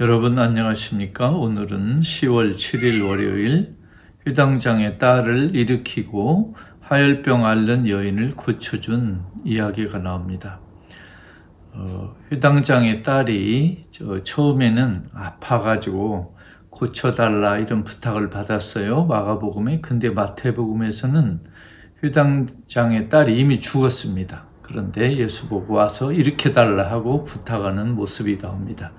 여러분 안녕하십니까? 오늘은 10월 7일 월요일 회당장의 딸을 일으키고 하열병 앓는 여인을 고쳐준 이야기가 나옵니다. 어, 회당장의 딸이 저 처음에는 아파가지고 고쳐달라 이런 부탁을 받았어요. 마가복음에. 근데 마태복음에서는 회당장의 딸이 이미 죽었습니다. 그런데 예수 보고 와서 일으켜달라 하고 부탁하는 모습이 나옵니다.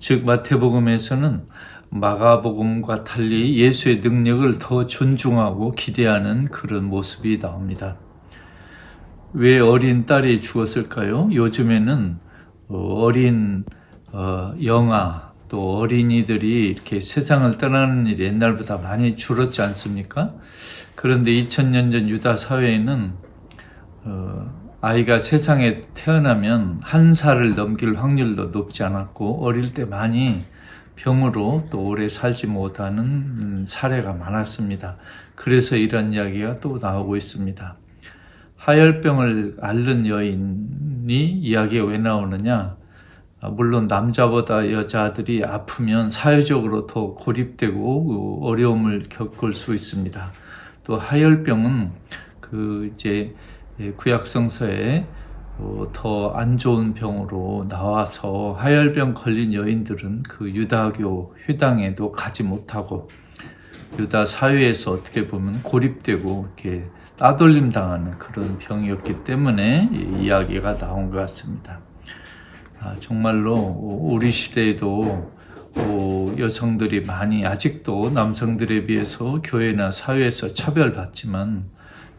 즉 마태복음에서는 마가복음과 달리 예수의 능력을 더 존중하고 기대하는 그런 모습이 나옵니다. 왜 어린 딸이 죽었을까요? 요즘에는 어, 어린 어, 영아 또 어린이들이 이렇게 세상을 떠나는 일이 옛날보다 많이 줄었지 않습니까? 그런데 2000년 전 유다 사회에는 어, 아이가 세상에 태어나면 한 살을 넘길 확률도 높지 않았고 어릴 때 많이 병으로 또 오래 살지 못하는 음, 사례가 많았습니다. 그래서 이런 이야기가 또 나오고 있습니다. 하열병을 앓는 여인이 이야기가 왜 나오느냐? 아, 물론 남자보다 여자들이 아프면 사회적으로 더 고립되고 어려움을 겪을 수 있습니다. 또 하열병은 그 이제 구약성서에 어, 더안 좋은 병으로 나와서 하열병 걸린 여인들은 그 유다교 회당에도 가지 못하고 유다 사회에서 어떻게 보면 고립되고 이렇게 따돌림 당하는 그런 병이었기 때문에 이 이야기가 나온 것 같습니다. 아, 정말로 우리 시대에도 어, 여성들이 많이 아직도 남성들에 비해서 교회나 사회에서 차별받지만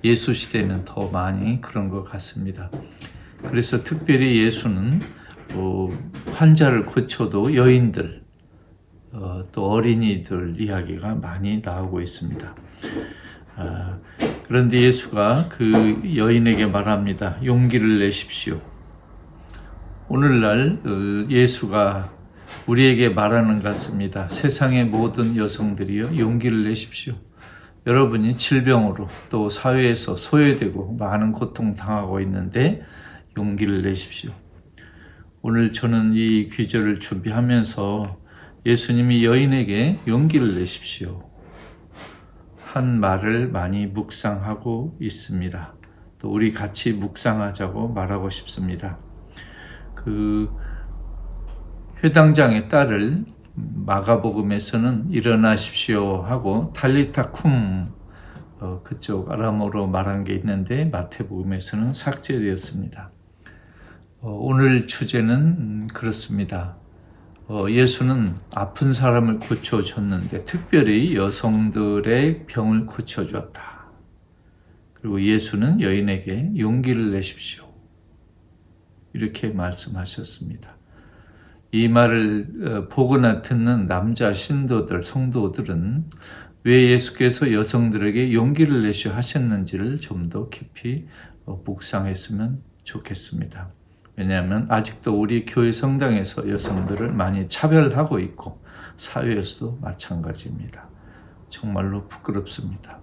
예수 시대는 더 많이 그런 것 같습니다. 그래서 특별히 예수는 어, 환자를 고쳐도 여인들 어, 또 어린이들 이야기가 많이 나오고 있습니다. 아, 그런데 예수가 그 여인에게 말합니다. 용기를 내십시오. 오늘날 어, 예수가 우리에게 말하는 것 같습니다. 세상의 모든 여성들이요 용기를 내십시오. 여러분이 질병으로 또 사회에서 소외되고 많은 고통 당하고 있는데 용기를 내십시오. 오늘 저는 이 귀절을 준비하면서 예수님이 여인에게 용기를 내십시오. 한 말을 많이 묵상하고 있습니다. 또 우리 같이 묵상하자고 말하고 싶습니다. 그 회당장의 딸을 마가복음에서는 일어나십시오 하고 탈리타 쿰 어, 그쪽 아람어로 말한 게 있는데 마태복음에서는 삭제되었습니다. 어, 오늘 주제는 음, 그렇습니다. 어, 예수는 아픈 사람을 고쳐줬는데 특별히 여성들의 병을 고쳐주었다. 그리고 예수는 여인에게 용기를 내십시오. 이렇게 말씀하셨습니다. 이 말을 어, 보거나 듣는 남자 신도들, 성도들은 왜 예수께서 여성들에게 용기를 내시어 하셨는지를 좀 더 깊이 어, 묵상했으면 좋겠습니다. 왜냐하면 아직도 우리 교회 성당에서 여성들을 많이 차별하고 있고 사회에서도 마찬가지입니다. 정말로 부끄럽습니다.